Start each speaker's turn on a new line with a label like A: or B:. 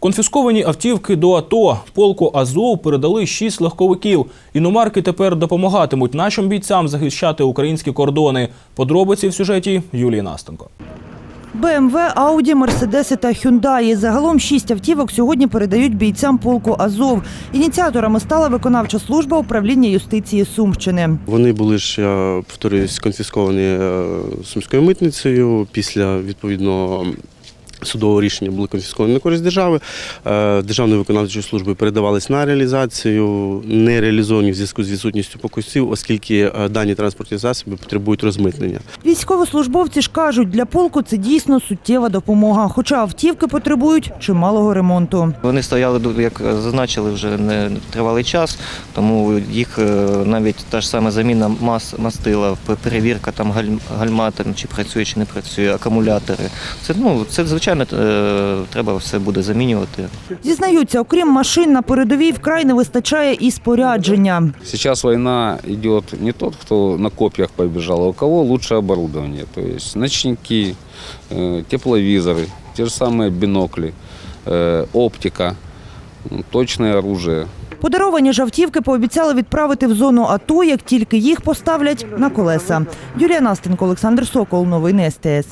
A: Конфісковані автівки до АТО. Полку Азов передали шість легковиків. Іномарки тепер допомагатимуть нашим бійцям захищати українські кордони. Подробиці в сюжеті Юлії Настенко.
B: БМВ, Ауді, Мерседеси та Хюндаї. Загалом шість автівок сьогодні передають бійцям полку Азов. Ініціаторами стала виконавча служба управління юстиції Сумщини.
C: Вони були ж, я повторююсь, конфісковані е, сумською митницею. Після відповідного судового рішення були конфісковані на користь держави. Е, Державною виконавчою службою передавались на реалізацію, не реалізовані в зв'язку з відсутністю покусів, оскільки е, дані транспортні засоби потребують розмитнення.
B: Військовослужбовці ж кажуть, для полку це дійсно суттєва допомога, хоча автівки потребують чималого ремонту.
D: Вони стояли, як зазначили, вже не тривалий час, тому їх е, навіть та ж сама заміна мас, мастила, перевірка там галь- гальма, там, чи працює, чи не працює, акумулятори. Це, ну, це звичайно е, треба все буде замінювати.
B: Зізнаються, окрім машин на передовій вкрай не вистачає і спорядження.
E: Сейчас война идет не тот, кто на копьях побежал, а у кого лучше оборудование. То есть ночники, э, тепловизоры, те же самые бинокли, э, оптика, м, точное оружие.
B: Подаровані ж автівки пообіцяли відправити в зону АТО, як тільки їх поставлять на колеса. Юлія Настенко, Олександр Сокол. Новини СТС.